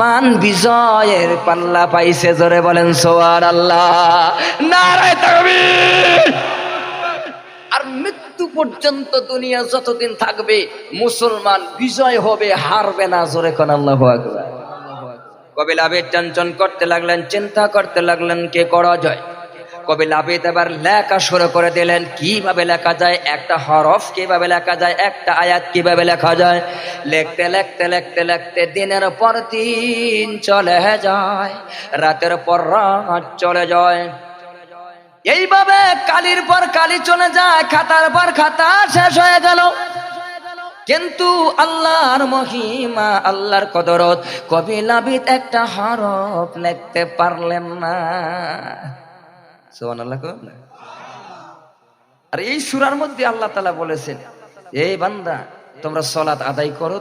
মান বিজয়ের পাল্লা পাইছে, জোরে বলেন সোয়ার আল্লাহ আর মৃত্যু পর্যন্ত দুনিয়া যতদিন থাকবে, মুসলমান বিজয় হবে, হারবে না, জোরে কোন আল্লাহ কবিল আবেদ টেনশন করতে লাগলেন, চিন্তা করতে লাগলেন, কে করা যায়? কবিল আবেদ এবার লেখা শুরু করে দিলেন। কীভাবে লেখা যায়? একটা হরফ কীভাবে লেখা যায়? একটা আয়াত কীভাবে লেখা যায়? লিখতে লিখতে লিখতে লিখতে দিনের পর দিন চলে যায়, রাতের পর রাত চলে যায়। এইভাবে কালির পর কালি চলে যায়, খাতার পর খাতা শেষ হয়ে গেল। কিন্তু আল্লাহর মহিমা, আল্লাহর কদরত, কবি লাবিদ একটা হরফ লিখতে পারলেন না। আর এই সুরার মধ্যে আল্লাহ তালা বলেছেন এই বান্দা, তোমরা সলাৎ আদায় করো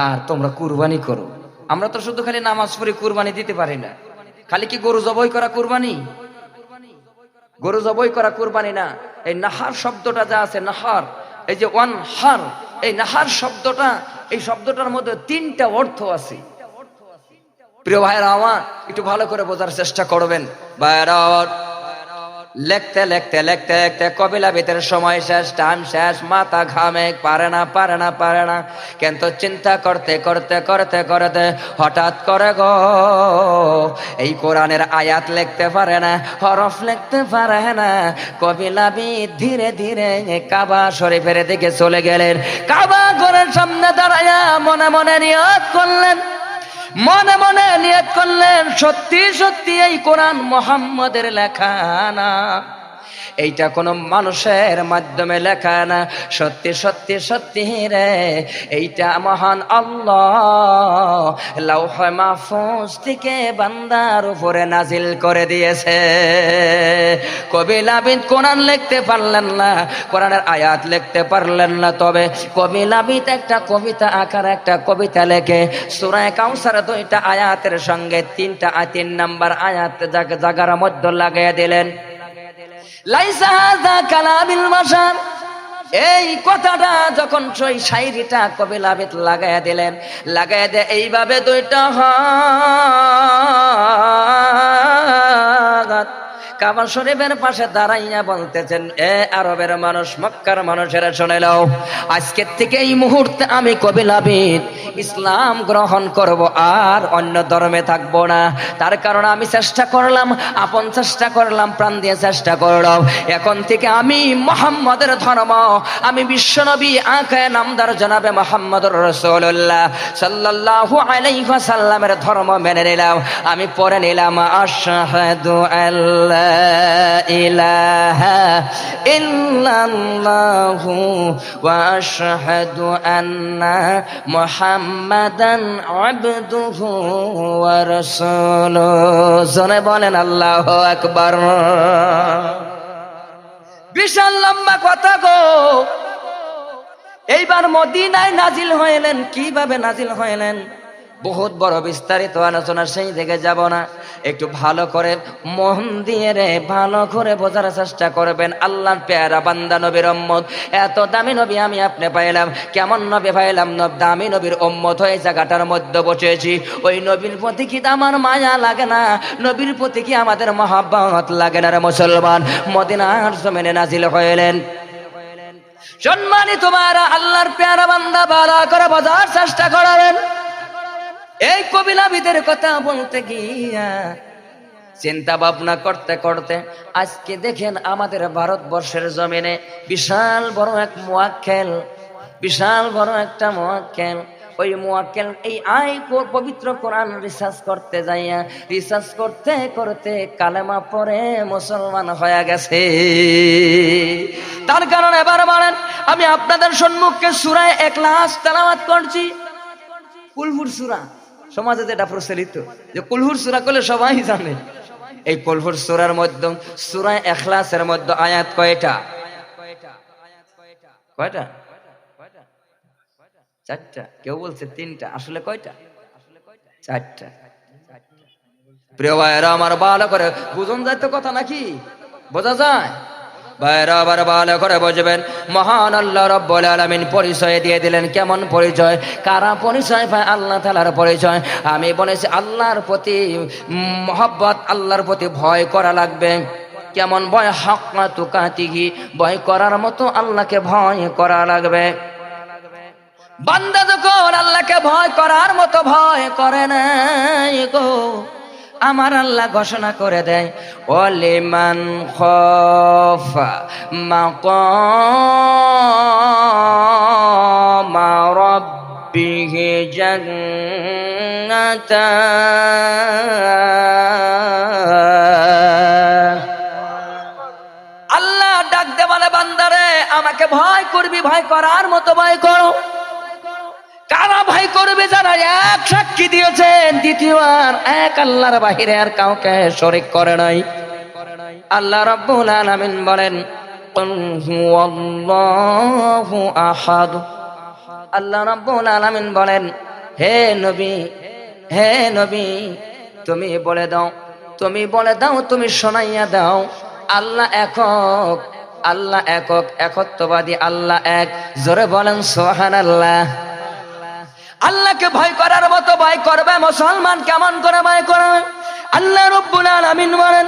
আর তোমরা কুরবানি করো। আমরা তো শুধু খালি নামাজ পড়ে কুরবানি দিতে পারি না। খালি কি গরু জবাই করা কুরবানি? গরু জবাই করা কুরবানি না। এই নাহার শব্দটা যা আছে, নাহার, এই যে ওয়ান হার, এই নাহার শব্দটা, এই শব্দটার মধ্যে তিনটা অর্থ আছে। প্রিয় ভাইরা আমার একটু ভালো করে বোঝার চেষ্টা করবেন। ভাইরা আমার লেখতে লেখতে লেখতে লেখতে কবিলা ভিতরে সময় শেষ টাইম শেষ, মাথা ঘামে, পারে না পারে না পারে না। কিন্তু চিন্তা করতে করতে করতে করতে হঠাৎ করে গো, এই কোরআনের আয়াত লিখতে পারে না, হরফ লিখতে পারে না। কবিলাবি ধীরে ধীরে কাবা শরীফের দিকে চলে গেলেন। কাবা ঘরের সামনে দাঁড়ায়া মনে মনে নিয়ত করলেন। মনে মনে নিয়ত করলেন সত্যি সত্যি এই কোরআন মোহাম্মদের লেখা না। এইটা কোনো মানুষের মাধ্যমে লেখা না। সত্যি সত্যি সত্যি রে, এইটা মহান আল্লাহ। লৌহ মাহফুজ থেকে বান্দার উপরে নাজিল করে দিয়েছে। কবি লাবিদ কোরআন লিখতে পারলেন না, কোরআনের আয়াত লিখতে পারলেন না, তবে কবি লাবিদ একটা কবিতা আকার, একটা কবিতা লেখে। সুরায় কাউসার দুইটা আয়াতের সঙ্গে তিনটা তিন নাম্বার আয়াত জাগ- জাগার মধ্যে লাগিয়ে দিলেন। হাযা এই কথাটা যখন সেই শায়রিটা কবি লাবিদ লাগাইয়া দিলেন, লাগাইয়া দিয়ে এইভাবে দুইটা হাত কাবা শরীফের পাশে দাঁড়াইয়া বলতেছেন, এ আরবের মানুষ, মক্কার মানুষেরা শুনে নাও। আজকের থেকে এই মুহূর্তে আমি কবি লাবিদ। ইসলাম গ্রহণ করব, আর অন্য ধর্মে থাকব না। তার কারণ আমি চেষ্টা করলাম, আপন চেষ্টা করলাম, প্রাণ দিয়ে চেষ্টা করলাম। এখন থেকে আমি মোহাম্মদের ধর্ম। আমি বিশ্বনবী আঁকায় নামদার জনাবে মোহাম্মদ রসুল্লাহ সাল্লাল্লাহু আলাইহি সাল্লামের ধর্ম মেনে নিলাম। আমি পরে নিলাম, আশহাদু আল্লাহ ইলাহা ইল্লাল্লাহু ওয়া আশহাদু আন্না মুহাম্মাদান আবদুহু ওয়া রাসূলুহু জনে বলেন আল্লাহু আকবার। বিশাল লম্বা কথা গো। এইবার মদিনায় নাজিল হইলেন কীভাবে নাজিল হইলেন বহুত বড় বিস্তারিত আলোচনা সেই দিকে যাব না। একটু ভালো করে মন দিয়ে রে, ভালো করে বোঝার চেষ্টা করবেন। আল্লাহর পেয়ারা বান্দা নবীর উম্মত। এত দামি নবী আমি আপনি পাইলাম। কেমন নবী পাইলাম? দামি নবীর উম্মত হয়ে জায়গাটার মধ্যে বসেছি। ওই নবীর প্রতি কি আমার মায়া লাগে না? নবীর প্রতি কি আমাদের মহাব্বত লাগে না রে মুসলমান? মদিনার জমিনে নাজিল হইলেন। সম্মানিত মারা আল্লাহর পেয়ারা বান্দা বালা করে বোঝার চেষ্টা করাবেন এই কবিলাবিদের কথা বলতে গিয়া চিন্তা ভাবনা করতে করতে আজকে দেখেন আমাদের ভারতবর্ষের জমিনে বিশাল বড় এক মোয়াক্কেল, বিশাল বড় একটা মোয়াক্কেল। ওই মোয়াক্কেল এই আই পবিত্র কোরআন রিসার্চ করতে যাইয়া, রিসার্চ করতে করতে কালেমা পরে মুসলমান হয়ে গেছে। তার কারণ এবার বলেন, আমি আপনাদের সম্মুখে সুরায় এক লাশ তেলাওয়াত করছি। কুলহুর সুরা। সমাজে যেটা প্রচলিত, যে কুলহুর সুরা করলে সবাই জানে। এই কুলহুর সুরার মধ্যে সুরায় এখলাসের মধ্যে আয়াত কয়টা? কয়টা? চারটা। কেউ বলছে তিনটা। আসলে কয়টা? চারটা। প্রিয় ভাইয়েরা, আমার ভালো করে বুঝন যায় তো কথা নাকি? বোঝা যায়? বাইরে আবার ভালো করে বুঝবেন। মহান আল্লাহ রব্বুল আলামিন পরিচয় দিয়ে দিলেন। কেমন পরিচয়? কারা পরিচয় পায়? আল্লাহ তালার পরিচয়। আমি বলেছি, আল্লাহর প্রতি মহব্বত, আল্লাহর প্রতি ভয় করা লাগবে। কেমন ভয়? হাক্কা তুকাতিহি, ভয় করার মতো আল্লাহকে ভয় করা লাগবে। বান্দা যখন আল্লাহকে ভয় করার মতো ভয় করে নাই গো আমার আল্লাহ ঘোষণা করে দেয় অলিমান খফা মাকামা রাব্বিহি জান্নাতান। আল্লাহ ডাক দে বলে বান্দারে, আমাকে ভয় করবি, ভয় করার মতো ভয় করো। ভয় করবে যারা এক সাক্ষী দিয়েছেন, দ্বিতীয়বার এক আল্লাহর বাহিরে আর কাউকে শরিক করে নাই। আল্লাহ রাব্বুল আলামিন বলেন, "কুল আল্লাহ রাব্বুল আলামিন বলেন, হে নবী হে নবী, তুমি বলে দাও, তুমি বলে দাও, তুমি শোনাইয়া দাও। আল্লাহ একক আল্লাহ একক, একত্ববাদী আল্লাহ এক। জোরে বলেন সোহান আল্লাহ আল্লাহকে ভয় করার মতো ভয় করবে মুসলমান কেমন করে ভয় করবে? আল্লাহ রব্বুল আলামিন বলেন,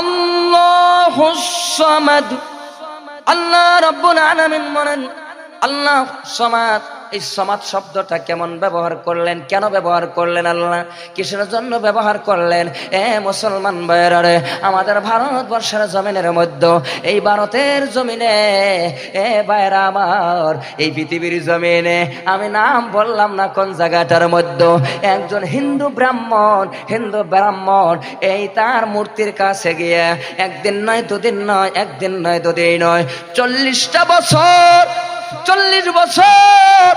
আল্লাহুস সামাদ। আল্লাহ রব্বুল আলামিন বলেন আল্লাহ সমাদ। এই সমাজ শব্দটা কেমন ব্যবহার করলেন? কেন ব্যবহার করলেন আল্লাহ? কিসের জন্য ব্যবহার করলেন? এ মুসলমান ভাইয়েরারে আমাদের ভারতবর্ষের জমিনের মধ্যে, এই ভারতের জমিনে, এ ভাইরা আমার, এই পৃথিবীর জমিনে, আমি নাম বললাম না কোন জায়গাটার মধ্যে, একজন হিন্দু ব্রাহ্মণ হিন্দু ব্রাহ্মণ, এই তার মূর্তির কাছে গিয়ে, একদিন নয় দুদিন নয়, একদিন নয় দুদিন নয়, চল্লিশটা বছর চল্লিশ বছর।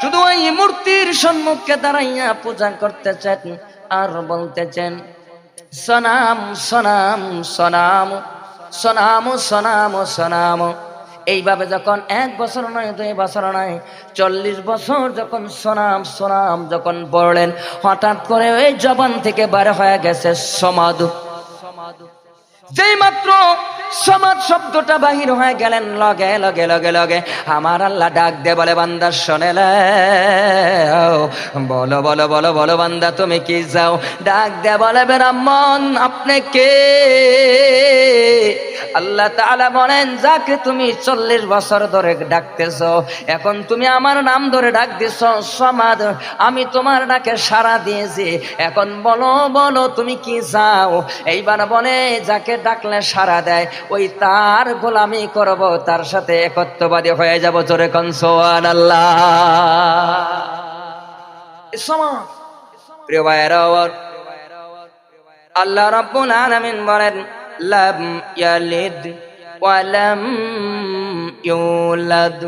শুধু ওই মূর্তির সম্মুখে দাঁড়াইয়া পূজা করতেছেন আর বলতেছেন, সনাম সনাম সনাম সনাম সনাম সনাম। এইভাবে যখন এক বছর নয়, দুই বছর নয়, চল্লিশ বছর যখন সোনাম সোনাম যখন পড়লেন, হঠাৎ করে ওই জবান থেকে বার হয়ে গেছে সমাধু। যেই মাত্র সমাজ শব্দটা বাহির হয়ে গেলেন, লগে লগে লগে লগে, আমার আল্লাহ ডাক দে বলে, বান্দা শোনেলে বলো বলো বলো বলো, বান্দা, তুমি কি যাও ডাক দে বলে, ব্রাহ্মণ, আপনি কে? আল্লাহ তাআলা বলেন যাকে তুমি চল্লিশ বছর ধরে ডাকতেছ এখন তুমি আমার নাম ধরে ডাক দিছ সমাদ আমি তোমার ডাকে সাড়া দিয়েছি। এখন বলো বলো তুমি কি চাও? এইবার বলে যাকে ডাকলে সাড়া দেয় ওই তার গোলামি করব তার সাথে একত্ববাদী হয়ে যাব জোরে কনসোয়ান আল্লাহ সমাজ প্রিয় ভাইয়েরা আল্লাহ রাব্বুল আলামিন বলেন লাম ইয়ালিদ ওয়া লাম ইউলাদ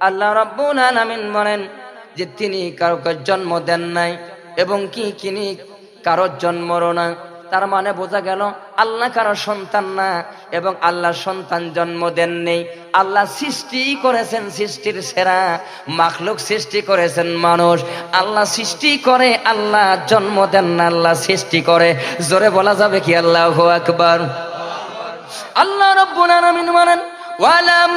আল্লাহ রাব্বুল আলামিন বলেন যে তিনি কারোকে জন্ম দেন নাই এবং কি তিনি কারোর জন্মরও না। তার মানে বোঝা গেল, আল্লাহ কারও সন্তান না এবং আল্লাহ সন্তান জন্ম দেন নেই আল্লাহ সৃষ্টি করেছেন সৃষ্টির সেরা, মাখলুক সৃষ্টি করেছেন মানুষ। আল্লাহ সৃষ্টি করে, আল্লাহ জন্ম দেন না, আল্লাহ সৃষ্টি করে। জোরে বলা যাবে কি আল্লাহ আকবার? আল্লাহ আলামিন বলেন, ওয়ালাম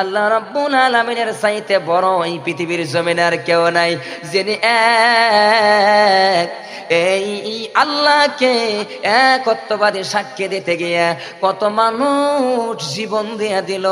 আল্লাহ রাব্বুল আলামিনের চাইতে বড় এই পৃথিবীর জমিনে আর কেউ নাই, যিনি এক। এই আল্লাহকে একত্ববাদী সাক্ষী দিতে গিয়ে কত মানুষ জীবন দিয়ে দিল।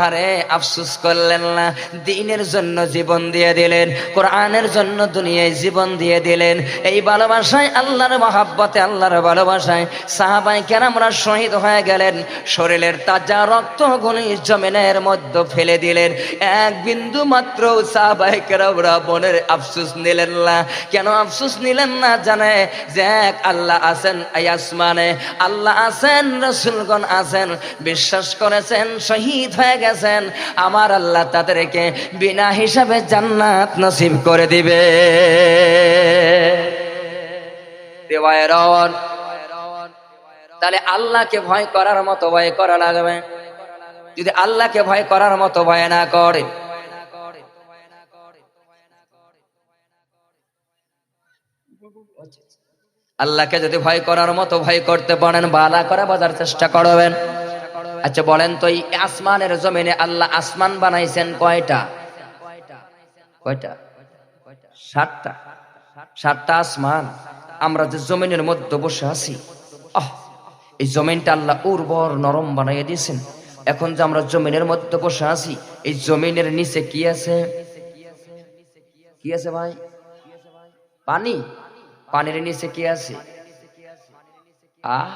আরে আফসুস করলেন না, দিনের জন্য জীবন দিয়ে দিলেন, কোরআনের জন্য দুনিয়ায় জীবন দিয়ে দিলেন। এই ভালোবাসায় আল্লাহর মহাব্বতে, আল্লাহর ভালোবাসায় সাহাবাই কেন আমরা শহীদ হয়ে গেলেন। শরীরের তাজা রক্ত গুলি জমিনের মধ্যে ফেলে দিলেন। এক বিন্দু মাত্র সাহাবাই কেরামরা মনের আফসুস নিলেন না। কেন আফসুস নিলেন না জানে? যে এক আল্লাহ আছেন, এই আসমানে। আল্লাহ আছেন, রসুলগণ আছেন, বিশ্বাস করেছেন, শহীদ হয়ে গেছেন। আমার আল্লাহ তাদেরকে বিনা হিসাবে জান্নাত নসিব করে দিবে। তাহলে আল্লাহকে ভয় করার মতো ভয় করা লাগবে। যদি আল্লাহকে ভয় করার মতো ভয় না করে। আল্লাহকে যদি ভয় করার মতো ভয় করতে পারেন বালা করে বোঝার চেষ্টা করবেন। আচ্ছা বলেন তো, এই আসমানের জমিনে আল্লাহ আসমান বানাইছেন কয়টা? কয়টা? সাতটা। সাতটা আসমান। আমরা যে জমিনের মধ্যে বসে আছি এই জমিনটা আল্লাহ উর্বর নরম বানাইয়ে দিয়েছেন। এখন যে আমরা জমিনের মধ্যে বসে আছি, এই জমিনের নিচে কি আছে? কি আছে ভাই? পানি? পানির নিচে কি আছে? আহ?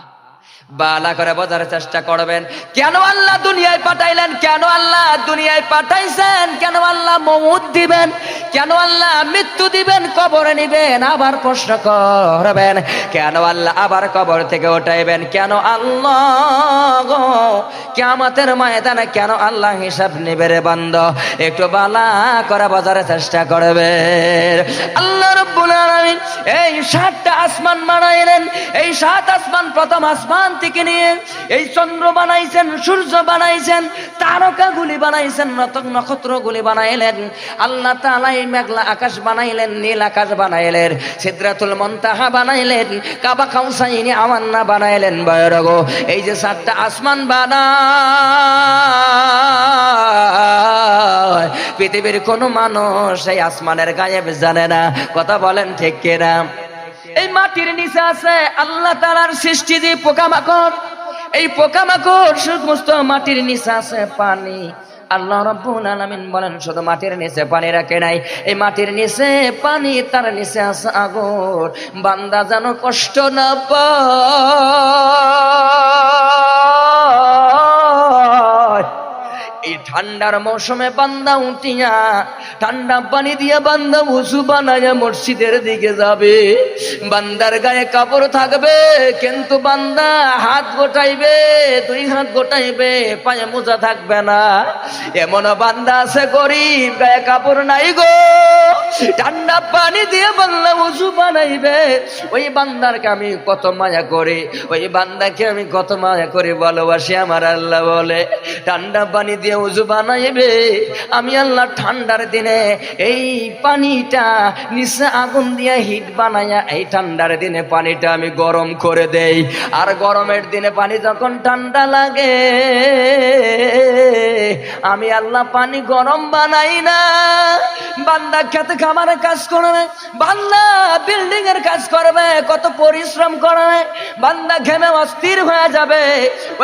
বালা করে বোঝার চেষ্টা করবেন। কেন আল্লাহ দুনিয়ায় পাঠাইলেন? কেন আল্লাহ দুনিয়ায় পাঠাইছেন? কেন আল্লাহ মৌত দিবেন? কেন আল্লাহ মৃত্যু দিবেন? কবরে নিবেন? আবার প্রশ্ন করবেন, কেন আল্লাহ আবার কবর থেকে উঠাইবেন? কেন আল্লাহ কেমতের ময়দানে কেন আল্লাহ হিসাব নিবে রে বন্ধ? একটু বালা করে বোঝার চেষ্টা করবে আল্লাহ রব্বুল আলামিন এই সাতটা আসমান বানাইলেন। এই সাত আসমান প্রথম আসমান থেকে নিয়ে এই চন্দ্র বানাইছেন, সূর্য বানাইছেন, তারকাগুলি বানাইছেন নক্ষত্রগুলি বানাইলেন। আল্লাহ তাআলা এই মেঘলা আকাশ বানাইলেন, নীল আকাশ বানাইলেন, সিদরাতুল মুনতাহা বানাইলেন, কাবা কাউসাইনি আমান্না বানাইলেন। বয়রগো এই যে সাতটা আসমান বানা পৃথিবীর কোনো মানুষ এই আসমানের গায়েব জানে না। কথা বলেন ঠিক কিনা? এই মাটির নিচে আছে আল্লাহ তালার সৃষ্টি যে পোকামাকড়। এই পোকামাকড় সমস্ত মাটির নিচে আছে পানি। আল্লাহ রব্বুল আলামিন বলেন, শুধু মাটির নিচে পানি রাখে নাই, এই মাটির নিচে পানি তার নিচে আছে আগর। বান্দা যেন কষ্ট না পায়। এই ঠান্ডার মৌসুমে বান্দা উঠিয়া ঠান্ডা পানি দিয়ে বান্দা উসু বানায় মসজিদের দিকে যাবে। বান্দার গায়ে কাপড় থাকবে, কিন্তু বান্দা হাত গোটাইবে, দুই হাত গোটাইবে, পায়ে মোজা থাকবে না। এমন বান্দা আছে গরিব, গায়ে কাপড় নাই গো। ঠান্ডা পানি দিয়ে বান্দা উঁচু বানাইবে। ওই বান্দারকে আমি কত মায়া করি, ওই বান্দাকে আমি কত মায়া করি ভালোবাসি আমার আল্লাহ বলে। ঠান্ডা পানি দিয়ে উজু বানাইবে, আমি আল্লাহ ঠান্ডার দিনে এই পানিটা নিচে আগুন দিয়ে হিট বানাইয়া এই ঠান্ডার দিনে পানিটা আমি গরম করে দেই। আর গরমের দিনে পানি যখন ঠান্ডা লাগে, আমি আল্লাহ পানি গরম বানাই না। বান্দা খেতে খামারের কাজ করবে বান্দা বিল্ডিং এর কাজ করবে, কত পরিশ্রম করবে বান্দা ঘেমে অস্থির হয়ে যাবে।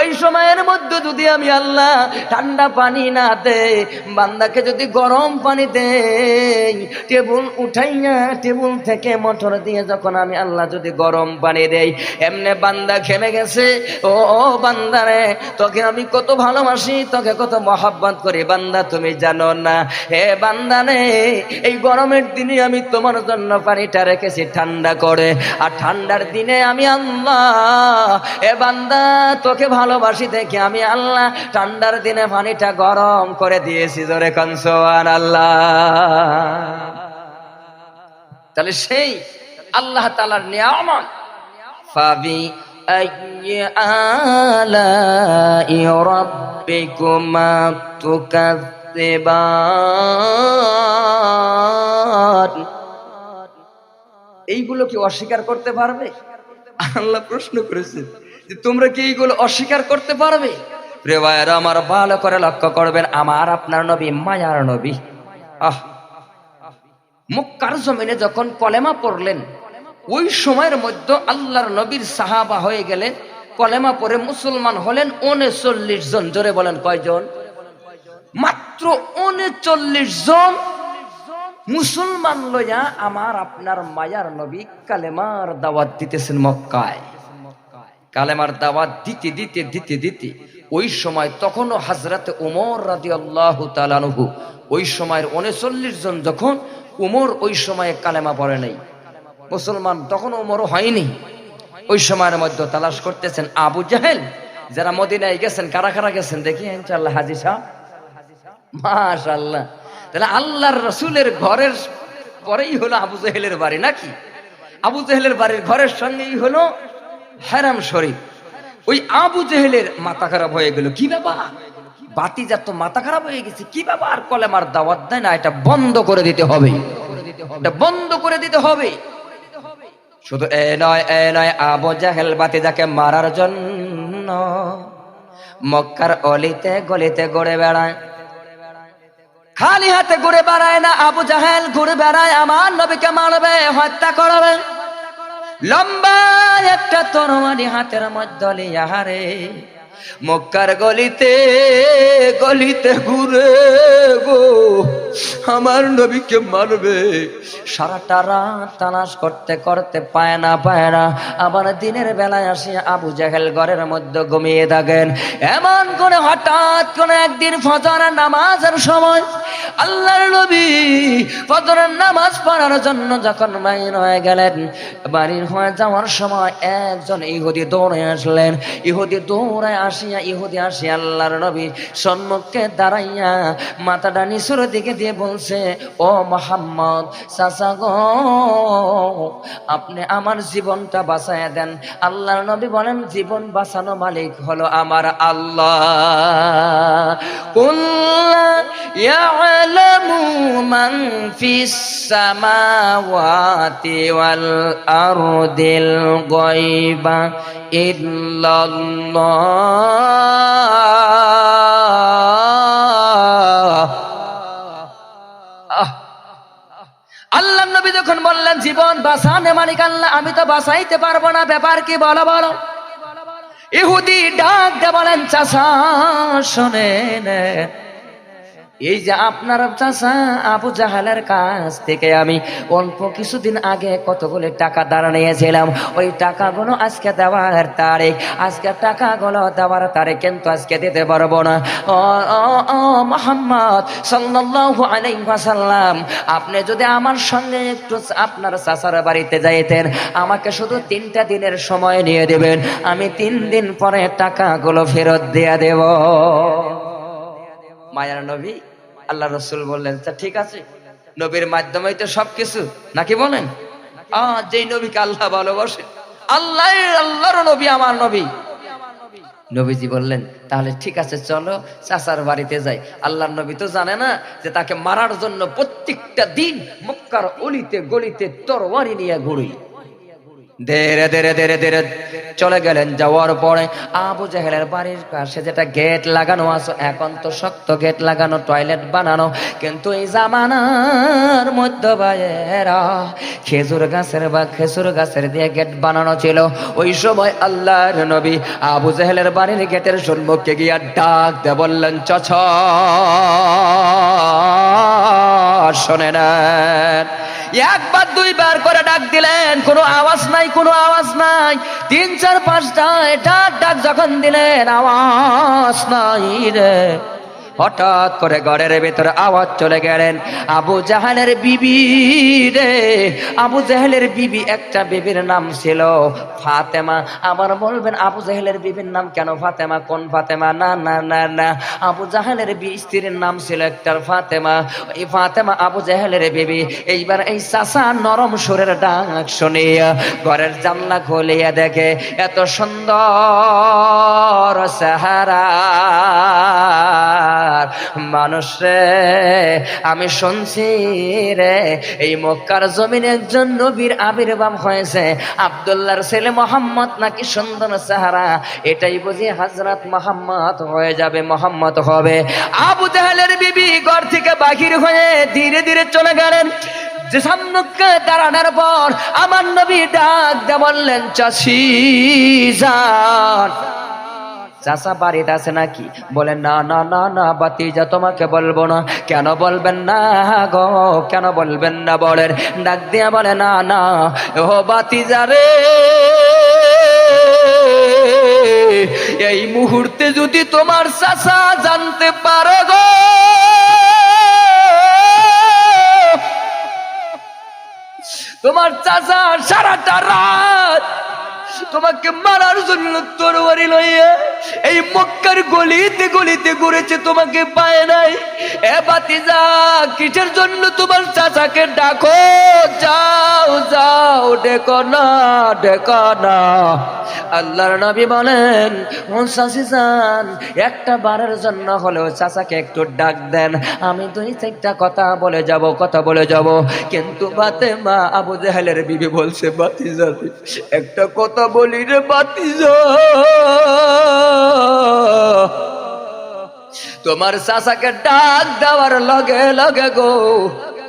ওই সময়ের মধ্যে যদি আমি আল্লাহ ঠান্ডা পানি না দে বান্দাকে যদি গরম পানি দে টেবুল উঠাইয়া টেবুল থেকে মোটর দিয়ে যখন আমি আল্লাহ যদি গরম পানি দেই, এমনে বান্দা ঘেমে গেছে, ও বান্দারে তোকে আমি কত ভালোবাসি, তোকে কত মহাব্বত করি, বান্দা তুমি জানো না। হে বান্দা নে এই গরমের দিনে আমি তোমার জন্য পানিটা রেখেছি ঠান্ডা করে আর ঠান্ডার দিনে আমি আল্লাহ এ বান্দা তোকে ভালোবাসি দেখে আমি আল্লাহ ঠান্ডার দিনে পানিটা গরম করে দিয়েছি জোরে কনসোয়ান আল্লাহ তাহলে সেই আল্লাহ তালার নিয়ামত ফাবি أي آلاء ربكما تكذبان এইগুলো কি অস্বীকার করতে পারবে? আল্লাহ প্রশ্ন করেছেন যে, তোমরা কি এইগুলো অস্বীকার করতে পারবে? প্রিয় ভাইয়েরা, আমার ভালো করে লক্ষ্য করবেন, আমার আপনার নবী, মায়ার নবী। আহ! মুক্কার জমিনে যখন কলেমা পড়লেন, ওই সময়ের মধ্যে আল্লাহর নবীর সাহাবা হয়ে গেলেন কলেমা পরে মুসলমান হলেন উনচল্লিশ জন। জোরে বলেন কয়জন? মাত্র উনচল্লিশ জন মুসলমান লইয়া আমার আপনার মায়ার নবী কালেমার দাওয়াত দিতেছেন মক্কায়। কালেমার দাওয়াত দিতে দিতে দিতে দিতে। ওই সময় তখনও হাজরাতে উমর রাজি আল্লাহ তালানহু ওই সময়ের উনচল্লিশ জন যখন, উমর ওই সময়ে কালেমা পড়ে নাই। মুসলমান তখন উমরও হয়নি। ওই সময়ের মধ্যে তালাশ করতেছেন আবু জাহেল, যারা মদিনায় গেছেন, কারা কারা গেছেন দেখি ইনশাল্লাহ হাজি সাহ মাশাল্লাহ তাহলে আল্লাহর রসুলের ঘরের পরেই হলো আবু জাহেলের বাড়ি নাকি? আবু জাহেলের বাড়ির ঘরের সঙ্গেই হলো হেরাম শরীফ। ওই আবু জেহেলের মাথা খারাপ হয়ে গেল। কি ব্যাপার? বাতি যার তো মাথা খারাপ হয়ে গেছে। কি ব্যাপার? কলেমার দাওয়াত দেয় না, এটা বন্ধ করে দিতে হবে। এটা বন্ধ করে দিতে হবে। শুধু এ নয় এ নয়, আবু জাহেল বাতি যাকে মারার জন্য মক্কার অলিতে গলিতে গড়ে বেড়ায়। খালি হাতে ঘুরে বেড়ায় না, আবু জাহেল ঘুরে বেড়ায়, আমার নবীকে মারবে, হত্যা করবে। লম্বা একটা তরমারি হাতের মধ্যে হারে। মক্কার গলিতে গলিতে ঘুরে গো, আমার নবীকে মারবে। সারাটা রাত তালাশ করতে করতে পায় না পায় না। আবার দিনের বেলায় আসে আবু জাহেল ঘরের মধ্যে ঘুমিয়ে থাকেন। এমন করে হঠাৎ করে একদিন ফজরের নামাজের সময় আল্লাহর নবী ফজরের নামাজ পড়ার জন্য যখন বাইর হয়ে গেলেন, বাড়ির হয়ে যাওয়ার সময় একজন ইহুদি দৌড়ে আসলেন। ইহুদি দৌড়ে আসিয়া ইহুদি আসি আল্লাহর নবী সম্মুখে দাঁড়াইয়া মাথা ডানি সুরের দিকে দিয়ে বলছে, ও মোহাম্মদ, চাচা গো, আপনি আমার জীবনটা বাঁচাইয়া দেন। আল্লাহর নবী বলেন, জীবন বাঁচানো মালিক হলো আমার আল্লাহ। কুল্লা ইয়ালামু মান ফিস সামাওয়াতি ওয়াল আরদিল আল্লাহ নবী যখন বললেন, জীবন বাঁচানে মালিক আল্লাহ, আমি তো বাঁচাইতে পারব না, ব্যাপার কি বলো বলো। ইহুদি ডাক দে বলেন চাষা শোনেন এই যে আপনার চাষা আবু জাহালের কাছ থেকে আমি অল্প কিছুদিন আগে কতগুলো টাকা দাঁড়া নিয়েছিলাম। ওই টাকাগুলো আজকে দেওয়ার তারিখ, আজকে টাকাগুলো দেওয়ার তারিখ কিন্তু আজকে দিতে পারব না। ও ও, মোহাম্মদ সাল্লাল্লাহু আলাইহি ওয়াসাল্লাম, আপনি যদি আমার সঙ্গে একটু আপনার চাচার বাড়িতে যাইতেন, আমাকে শুধু তিনটা দিনের সময় নিয়ে দেবেন, আমি তিন দিন পরে টাকাগুলো ফেরত দিয়ে দেব। মায়ার নবী আল্লাহ রসুল বললেন, তা ঠিক আছে, নবীর মাধ্যমেই তো সবকিছু, নাকি বলেন? আহ, যেই নবীকে আল্লাহ ভালোবাসে, আল্লাহ, আল্লাহর নবী আমার নবী। নবীজি বললেন, তাহলে ঠিক আছে, চলো চাচার বাড়িতে যাই। আল্লাহর নবী তো জানে না যে তাকে মারার জন্য প্রত্যেকটা দিন মক্কার অলিতে গলিতে তরবারি নিয়ে ঘুরি। ধীরে ধীরে ধীরে ধীরে চলে গেলেন যাওয়ার পরে আবু জাহেলের বাড়ির পাশে যেটা গেট লাগানো আছে, এখন তো শক্ত গেট লাগানো, টয়লেট বানানো। কিন্তু এই জামানার মধ্য বাইরা খেজুর গাছের বা খেজুর গাছের দিয়ে গেট বানানো ছিল। ওই সময় আল্লাহর নবী আবু জাহেলের বাড়ির গেটের সম্মুখে গিয়া ডাক দে বললেন চছ শোনে না। একবার, দুইবার করে ডাক দিলেন, কোনো আওয়াজ নাই, কোনো আওয়াজ নাই। তিন, চার, পাঁচটা এটা ডাক যখন দিলেন, আওয়াজ নাই রে। হঠাৎ করে ঘরের ভেতরে আওয়াজ চলে গেলেন, আবু জাহালের বিবি রে, আবু জাহেলের বিবি, একটা বিবির নাম ছিল ফাতেমা। আবার বলবেন, আবু জাহেলের বিবির নাম কেন ফাতেমা? কোন ফাতেমা? না না না না, আবু জাহেলের স্ত্রীর নাম ছিল একটার ফাতেমা। এই ফাতেমা আবু জাহেলের বিবি। এইবার এই চাষা নরম সুরের ডাক শুনিয়া ঘরের জানলা খুলিয়া দেখে, এত সুন্দর সাহারা মানুষ রে, আমি শুনছি রে, এই মক্কার জমিনে একজন নবীর আবির্ভাব হয়েছে। আবদুল্লাহর ছেলে মোহাম্মদ নাকি সুন্দর সাহারা এটাই বুঝি হাজরাত মোহাম্মদ হয়ে যাবে, মোহাম্মদ হবে। আবু জাহেলের বিবি ঘর থেকে বাহির হয়ে ধীরে ধীরে চলে গেলেন। যে সম্মুখে দাঁড়ানোর পর আমার নবী ডাক দে বললেন, চাষি চাষা বাড়িতে আছে নাকি? বলে, না না না না বাতিজা তোমাকে বলব না। কেন বলবেন না গো? কেন বলবেন না বলেন? ডাক দিয়া বলে, না না, ও বাতিজা রে, এই মুহূর্তে যদি তোমার চাষা জানতে পারো গো, তোমার চাচা সারাটা রাত তোমাকে মারার জন্য তরবারি লইয়া এই মক্কার গলিতে গলিতে ঘুরেছে, তোমাকে পায় নাই। এ বাতিজা, কিসের জন্য তোমার চাচাকে ডাকো? যাও যাও, ডেকো না ডেকো না। আল্লাহর নবী বলেন, ও চাচি একটা বারের জন্য হলেও চাচাকে একটু ডাক দেন। আমি দুই চারটা কথা বলে যাব, কথা বলে যাব। কিন্তু বাতে মা আবু জাহেলের বিবি বলছে, বাতিজা, একটা কথা বলি রে বাতিজা তোমার চাচাকে ডাক দেওয়ার লগে লগে গো।